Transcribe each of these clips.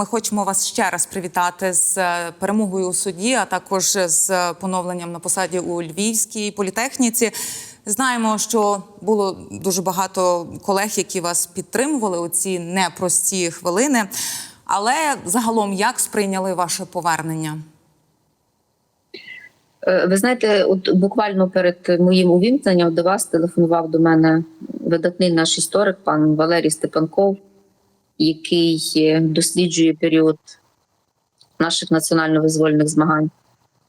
ми хочемо вас ще раз привітати з е, перемогою у суді, а також з поновленням на посаді у Львівській політехніці. Знаємо, що було дуже багато колег, які вас підтримували у ці непрості хвилини. Але загалом як сприйняли ваше повернення? Е, Ви знаєте, от буквально перед моїм увімкненням до вас телефонував до мене видатний наш історик, пан Валерій Степанков, який е, досліджує період наших національно-визвольних змагань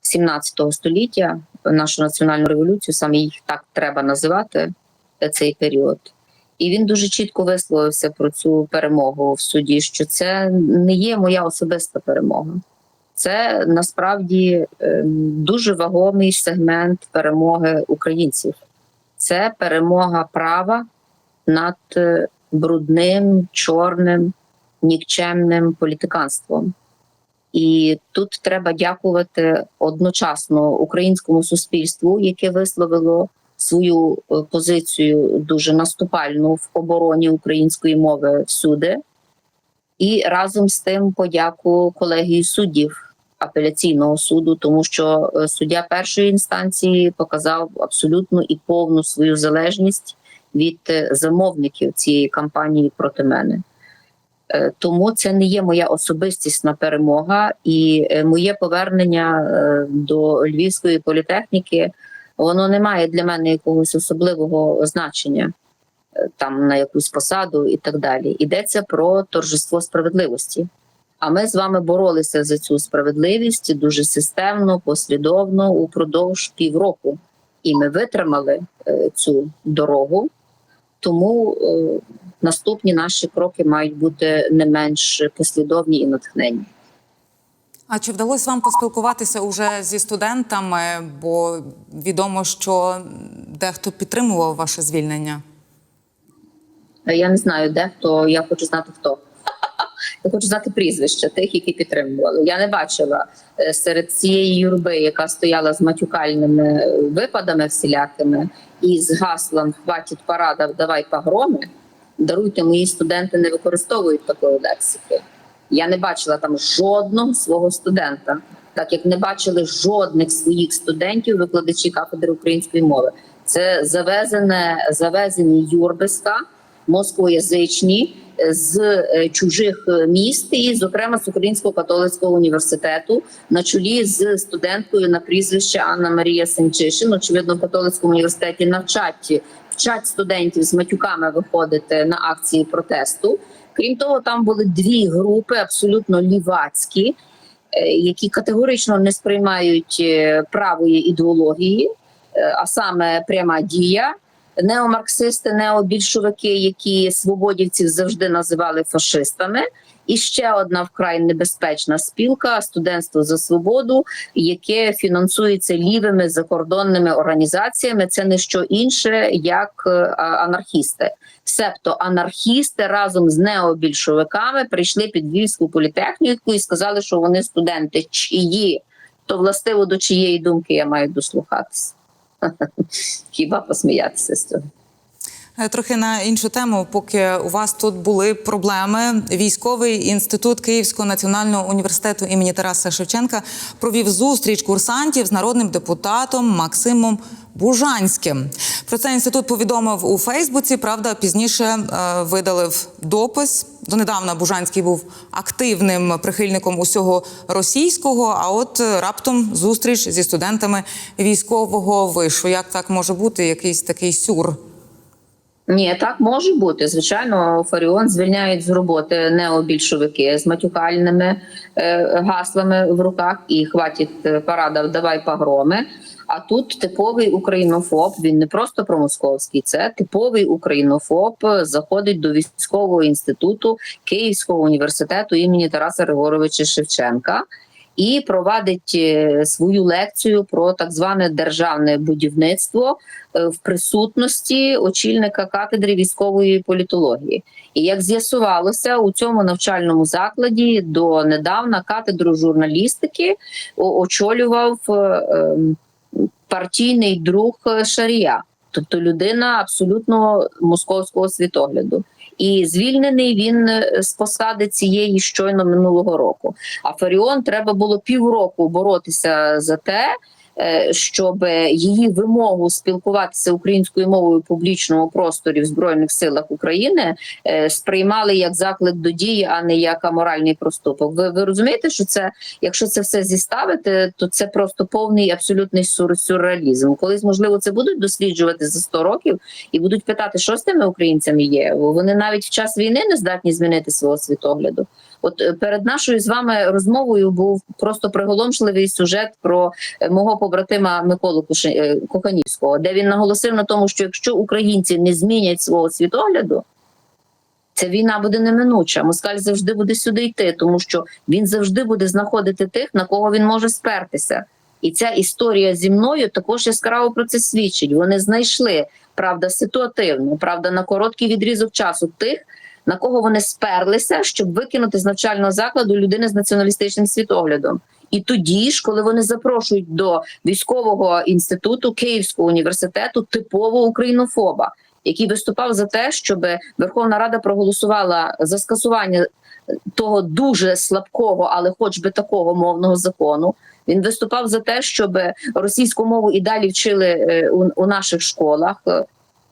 17 століття, нашу національну революцію, саме їх так треба називати е, цей період. І він дуже чітко висловився про цю перемогу в суді, що це не є моя особиста перемога. Це насправді ем, дуже вагомий сегмент перемоги українців. Це перемога права над е, брудним, чорним, нікчемним політиканством. І тут треба дякувати одночасно українському суспільству, яке висловило свою е, позицію дуже наступальну в обороні української мови всюди. І разом з тим подяку колегії суддів апеляційного суду, тому що е, суддя першої інстанції показав абсолютну і повну свою залежність від е, замовників цієї кампанії проти мене. Е, Тому це не є моя особистісна перемога, і е, моє повернення до Львівської політехніки воно не має для мене якогось особливого значення там на якусь посаду і так далі. Йдеться про торжество справедливості. А ми з вами боролися за цю справедливість дуже системно, послідовно упродовж півроку. І ми витримали цю дорогу. Тому е, наступні наші кроки мають бути не менш послідовні і натхненні. А чи вдалося вам поспілкуватися уже зі студентами? Бо відомо, що дехто підтримував ваше звільнення. Е, Я не знаю, де хто, я хочу знати хто. Я хочу знати прізвища тих, які підтримували. Я не бачила е, серед цієї юрби, яка стояла з матюкальними е, випадами всілякими, і з гаслом Хватить парада, давай погроми. Даруйте, мої студенти не використовують такої лексики. Я не бачила там жодного свого студента, так як не бачили жодних своїх студентів, викладачі кафедри української мови. Це завезене, завезені юрбиська, москвоязичні з е, чужих е, міст, і, зокрема, з Українського католицького університету на чолі з студенткою на прізвище Анна Марія Сенчишин. Очевидно, в католицькому університеті навчать вчать студентів з матюками виходити на акції протесту. Крім того, там були дві групи абсолютно лівацькі, е, які категорично не сприймають правої ідеології, а саме пряма дія. Неомарксисти, необільшовики, які свободівців завжди називали фашистами. І ще одна вкрай небезпечна спілка студентство за свободу, яке фінансується лівими закордонними організаціями. Це не що інше, як е, анархісти. Себто анархісти разом з необільшовиками прийшли під Львівську політехніку і сказали, що вони студенти чиї, то властиво до чиєї думки я маю дослухатися. Хіба посміятися з цього? Е, Трохи на іншу тему, поки у вас тут були проблеми. Військовий інститут Київського національного університету імені Тараса Шевченка провів зустріч курсантів з народним депутатом Максимом Бужанським. Про це інститут повідомив у Фейсбуці. Правда, пізніше е, видалив допис. Донедавна Бужанський був активним прихильником усього російського. А от е, раптом зустріч зі студентами військового вишу. Як так може бути? Якийсь такий сюр. Ні, так може бути. Звичайно, Фаріон звільняють з роботи необільшовики з матюкальними е, гаслами в руках і хватить е, парада, давай погроми. А тут типовий українофоб. Він не просто промосковський, це типовий українофоб. е, Заходить до військового інституту Київського університету імені Тараса Григоровича Шевченка. І провадить е, свою лекцію про так зване державне будівництво е, в присутності очільника кафедри військової політології. І як з'ясувалося, у цьому навчальному закладі до недавна кафедру журналістики очолював е, ем, партійний друг Шарія, тобто людина абсолютно московського світогляду. І звільнений він е, з посади цієї щойно минулого року. А Фаріон треба було півроку боротися за те, щоб її вимогу спілкуватися українською мовою в публічному просторі в збройних силах України е, сприймали як заклик до дії, а не як аморальний проступок. Ви, ви розумієте, що це, якщо це все зіставити, то це просто повний абсолютний сур, сюрреалізм. Колись можливо це будуть досліджувати за 100 років і будуть питати, що з тими українцями є. Вони навіть в час війни не здатні змінити свого світогляду. От е, перед нашою з вами розмовою був просто приголомшливий сюжет про е, мого побратима Миколу е, Коханівського, де він наголосив на тому, що якщо українці не змінять свого світогляду, ця війна буде неминуча. Москаль завжди буде сюди йти, тому що він завжди буде знаходити тих, на кого він може спертися. І ця історія зі мною також яскраво про це свідчить. Вони знайшли правда ситуативно, правда, на короткий відрізок часу тих, на кого вони сперлися, щоб викинути з навчального закладу людини з націоналістичним світоглядом. І тоді ж, коли вони запрошують до військового інституту Київського університету типового українофоба, який виступав за те, щоб Верховна Рада проголосувала за скасування того дуже слабкого, але хоч би такого мовного закону. Він виступав за те, щоб російську мову і далі вчили е, у, у наших школах.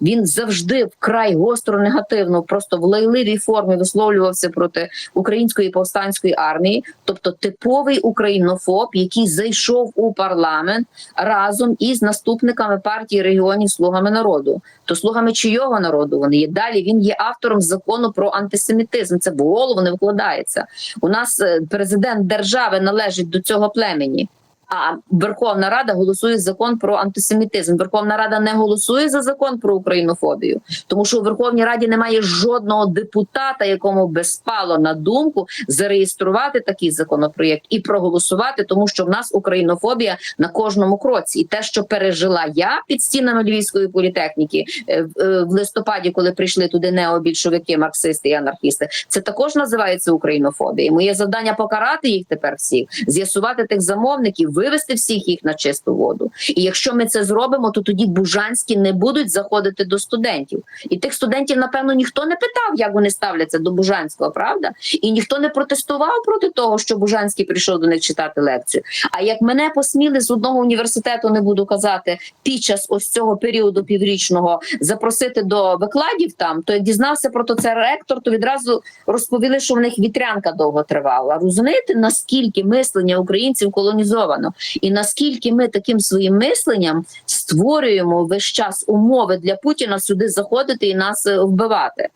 Він завжди вкрай гостро негативно, просто в лайливій формі висловлювався проти української повстанської армії, тобто типовий українофоб, який зайшов у парламент разом із наступниками партії регіонів Слугами народу. То слугами чийого народу вони є далі. Він є автором закону про антисемітизм. Це в голову не вкладається. У нас е, президент держави належить до цього племені. А Верховна Рада голосує закон про антисемітизм. Верховна Рада не голосує за закон про українофобію, тому що у Верховній Раді немає жодного депутата, якому би спало на думку зареєструвати такий законопроєкт і проголосувати, тому що в нас українофобія на кожному кроці. І те, що пережила я під стінами Львівської політехніки е, в е, в листопаді, коли прийшли туди необільшовики, марксисти і анархісти, це також називається українофобією. Моє завдання покарати їх тепер всіх, з'ясувати тих замовників, вивести всіх їх на чисту воду. І якщо ми це зробимо, то тоді бужанські не будуть заходити до студентів. І тих студентів, напевно, ніхто не питав, як вони ставляться до Бужанського, правда? І ніхто не протестував проти того, що Бужанський прийшов до них читати лекцію. А як мене посміли з одного університету, не буду казати, під час ось цього періоду піврічного запросити до викладів там, то як дізнався про то це ректор, то відразу розповіли, що в них вітрянка довго тривала. Розумієте, наскільки мислення українців колонізовано, і наскільки ми таким своїм мисленням створюємо весь час умови для Путіна сюди заходити і нас е, вбивати.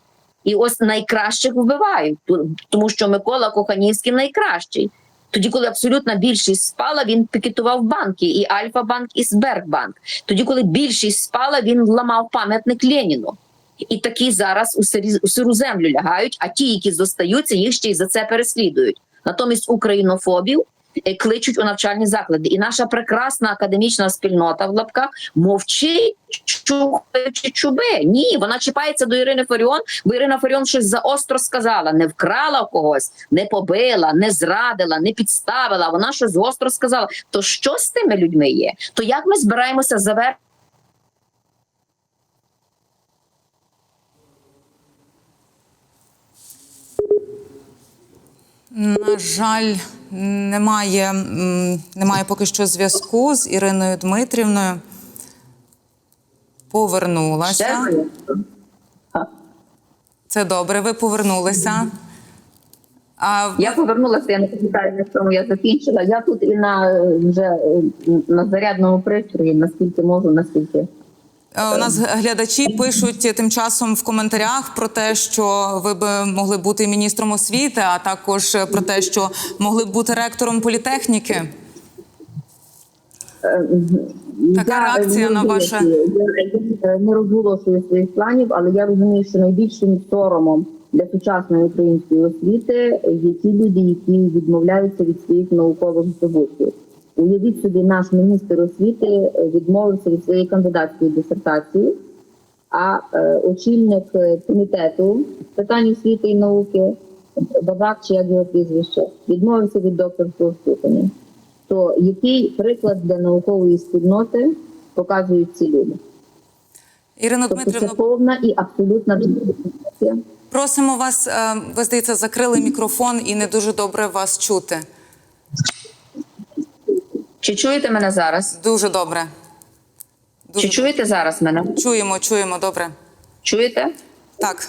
І ось найкращих вбивають, тому що Микола Коханівський найкращий. Тоді, коли абсолютна більшість спала, він пікетував банки і Альфа-банк, і Сбербанк. Тоді, коли більшість спала, він ламав пам'ятник Леніну. І такі зараз у сирі- у сиру землю лягають, а ті, які зостаються, їх ще й за це переслідують. Натомість українофобів кличуть у навчальні заклади. І наша прекрасна академічна спільнота в лапках мовчить, чухаючи чуби. Ні, вона чіпається до Ірини Фаріон, бо Ірина Фаріон щось заостро сказала, не вкрала когось, не побила, не зрадила, не підставила. Вона щось гостро сказала. То що з тими людьми є? То як ми збираємося завершити? На жаль, немає, немає поки що зв'язку з Іриною Дмитрівною. Повернулася. Це добре, ви повернулися. А Я повернулася, я не пам'ятаю, на чому я закінчила. Я тут і на вже на зарядному пристрої, наскільки можу, наскільки. Е, У нас глядачі пишуть тим часом в коментарях про те, що ви б могли бути міністром освіти, а також про те, що могли б бути ректором політехніки. Така Я, реакція е, на ваше- я не розголошую своїх планів, але я розумію, що найбільшим соромом для сучасної української освіти є ті люди, які відмовляються від своїх наукових здобутків. Уявіть собі, наш міністр освіти е, відмовився від своєї кандидатської дисертації, а е, очільник е, комітету питань освіти і науки, Бабак, чи як його прізвище, відмовився від докторського ступеня. То який приклад для наукової спільноти показують ці люди? Ірина Тобто це повна і абсолютна. Просимо вас, ви здається, закрили мікрофон і не дуже добре вас чути. Чи чуєте мене зараз? Дуже добре. Дуже Чи чуєте зараз мене? Чуємо, чуємо, добре. Чуєте? Так.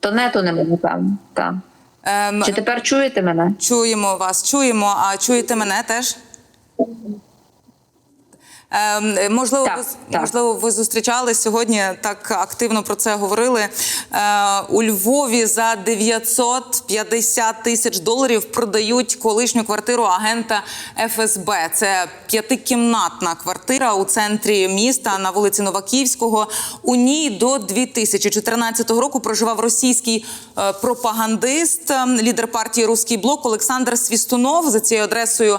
То не, то не мене, певно. Так. Ем, Чи тепер чуєте мене? Чуємо вас, чуємо. А чуєте мене теж? Ем, можливо, Так, ви, так. можливо, ви зустрічались сьогодні, так активно про це говорили. Е, у Львові за 950 тисяч доларів продають колишню квартиру агента ФСБ. Це п'ятикімнатна квартира у центрі міста на вулиці Новаківського. У ній до 2014 року проживав російський е, пропагандист, е, лідер партії Руський блок Олександр Свістунов. За цією адресою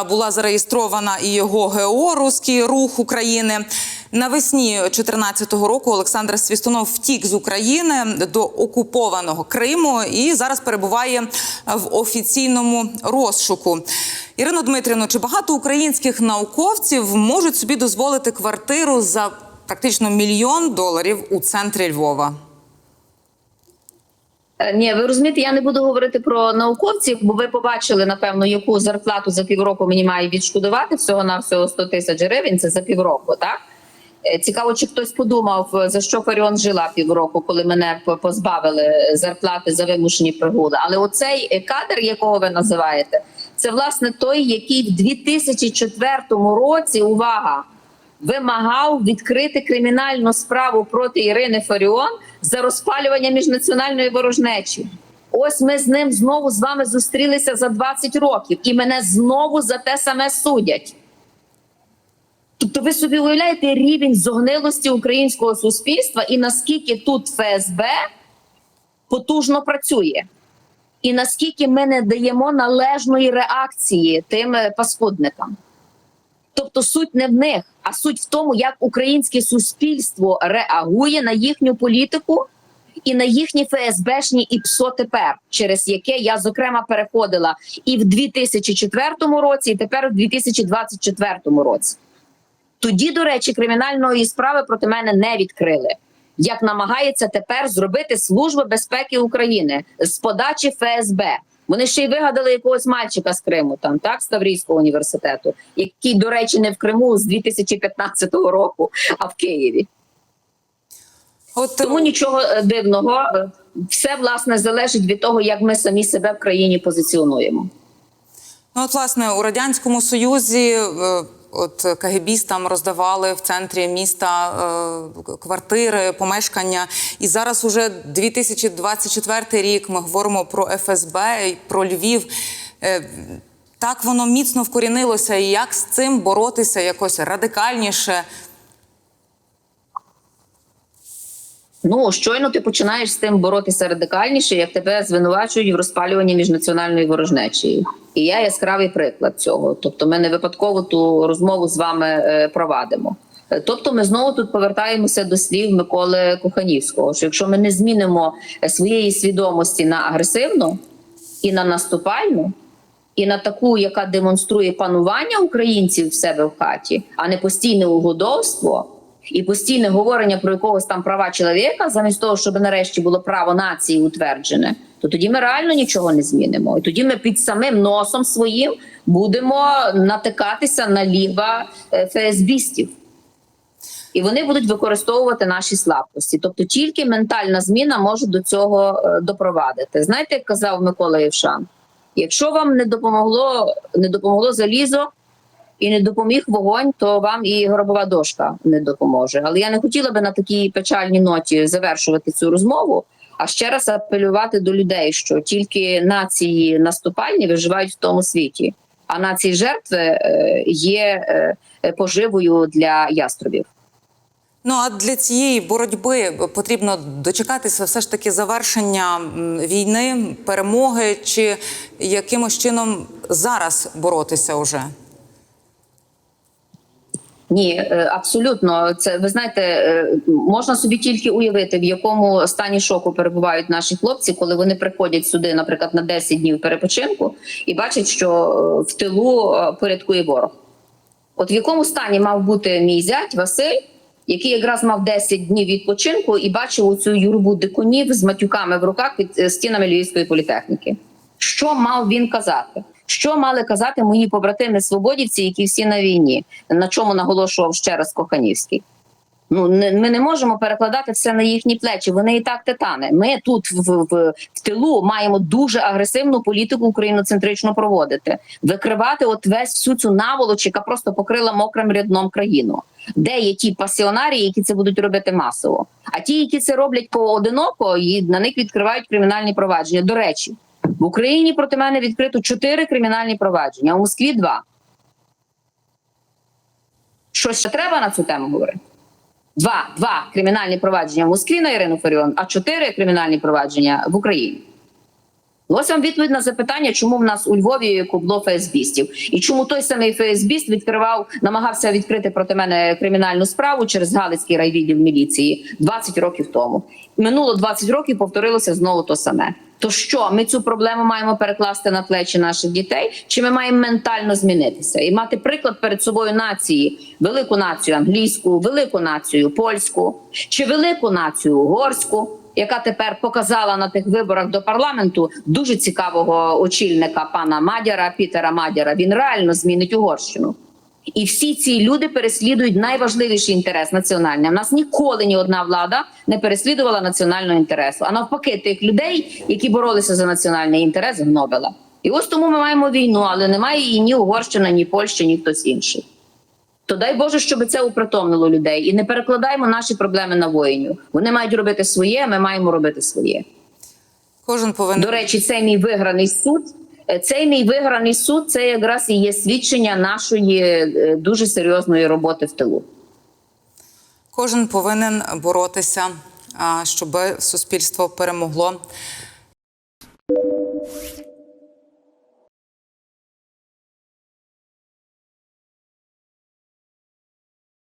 е, була зареєстрована і його ГО Руський рух України. Навесні 2014 року Олександр Свістунов втік з України до окупованого Криму і зараз перебуває в офіційному розшуку. Ірино Дмитрівно, чи багато українських науковців можуть собі дозволити квартиру за практично мільйон доларів у центрі Львова? Е, Ні, ви розумієте, я не буду говорити про науковців, бо ви побачили, напевно, яку зарплату за півроку мені має відшкодувати всього на всього 100 тисяч гривень. Це за півроку, так? Е, Цікаво, чи хтось подумав, за що Фаріон жила півроку, коли мене позбавили зарплати за вимушені прогули. Але оцей е, кадр, якого ви називаєте, це власне той, який в 2004 році увага вимагав відкрити кримінальну справу проти Ірини Фаріон за розпалювання міжнаціональної ворожнечі. Ось ми з ним знову з вами зустрілися за 20 років, і мене знову за те саме судять. Тобто, ви собі уявляєте рівень зогнилості українського суспільства і наскільки тут ФСБ потужно працює, і наскільки ми не даємо належної реакції тим е, паскудникам. Тобто суть не в них, а суть в тому, як українське суспільство реагує на їхню політику і на їхні ФСБшні ІПСО тепер, через яке я зокрема переходила і в 2004 році, і тепер в 2024 році. Тоді, до речі, кримінальної справи проти мене не відкрили. Як намагається тепер зробити Служба безпеки України з подачі ФСБ. Вони ще й вигадали якогось мальчика з Криму, там так з Таврійського університету, який, до речі, не в Криму з 2015 року, а в Києві. От Тому нічого е, дивного, е, все власне залежить від того, як ми самі себе в країні позиціонуємо. Ну, от, власне, у радянському союзі е, от кагебістам роздавали в центрі міста е, квартири, помешкання. І зараз уже 2024 рік. Ми говоримо про ФСБ, про Львів. Е, Так воно міцно вкорінилося, і як з цим боротися якось радикальніше. Ну щойно ти починаєш з тим боротися радикальніше, як тебе звинувачують в розпалюванні міжнаціональної ворожнечі. І я яскравий приклад цього. Тобто, ми не випадково ту розмову з вами е, провадимо. Е, Тобто, ми знову тут повертаємося до слів Миколи Коханівського: що якщо ми не змінимо е, своєї свідомості на агресивну і на наступальну, і на таку, яка демонструє панування українців в себе в хаті, а не постійне угодовство і постійне говорення про якогось там права чоловіка, замість того, щоб нарешті було право нації утверджене, то тоді ми реально нічого не змінимо. І тоді ми під самим носом своїм будемо натикатися на ліва е, ФСБістів. І вони будуть використовувати наші слабкості. Тобто тільки ментальна зміна може до цього е, допровадити. Знаєте, як казав Микола Євшан, якщо вам не допомогло, не допомогло залізо і не допоміг вогонь, то вам і гробова дошка не допоможе. Але я не хотіла би на такій печальній ноті завершувати цю розмову. А ще раз апелювати до людей, що тільки нації наступальні виживають в тому світі, а нації жертви е, є е, поживою для яструбів. Ну а для цієї боротьби потрібно дочекатися все ж таки завершення війни, перемоги, чи якимось чином зараз боротися уже? Ні, е, абсолютно. Це ви знаєте, е, можна собі тільки уявити, в якому стані шоку перебувають наші хлопці, коли вони приходять сюди, наприклад, на 10 днів перепочинку, і бачать, що е, в тилу порядкує ворог. От в якому стані мав бути мій зять Василь, який якраз мав 10 днів відпочинку і бачив оцю юрбу дикунів з матюками в руках під стінами Львівської політехніки. Що мав він казати? Що мали казати мої побратими свободівці, які всі на війні? На чому наголошував ще раз Коханівський? Ну не, ми не можемо перекладати все на їхні плечі. Вони і так титани. Ми тут в, в, в тилу маємо дуже агресивну політику україноцентрично проводити, викривати от весь всю цю наволоч, яка просто покрила мокрим рядном країну. Де є ті пасіонарії, які це будуть робити масово? А ті, які це роблять поодиноко, і на них відкривають кримінальні провадження. До речі, в Україні проти мене відкрито чотири кримінальні провадження, а у Москві два. Що ще треба на цю тему говорити? Два, два кримінальні провадження в Москві на Ірину Фаріон, а чотири кримінальні провадження в Україні. Ось вам відповідь на запитання, чому в нас у Львові кубло ФСБістів. І чому той самий ФСБіст відкривав, намагався відкрити проти мене кримінальну справу через Галицький райвідділ міліції 20 років тому. Минуло 20 років, повторилося знову то саме. То що ми цю проблему маємо перекласти на плечі наших дітей? Чи ми маємо ментально змінитися і мати приклад перед собою нації, велику націю англійську, велику націю польську, чи велику націю угорську, яка тепер показала на тих виборах до парламенту дуже цікавого очільника пана Мадяра Пітера Мадяра. Він реально змінить Угорщину. І всі ці люди переслідують найважливіший інтерес національний. У нас ніколи ні одна влада не переслідувала національного інтересу. А навпаки, тих людей, які боролися за національний інтерес, гнобила. І ось тому ми маємо війну, але немає її ні Угорщина, ні Польща, ні хтось інший. То дай Боже, щоб це упритомнило людей, і не перекладаємо наші проблеми на воїнів. Вони мають робити своє, ми маємо робити своє. Кожен повинен До речі, цей мій виграний суд. Е, Цей мій виграний суд це якраз і є свідчення нашої е, дуже серйозної роботи в тилу. кожен повинен боротися, щоб суспільство перемогло.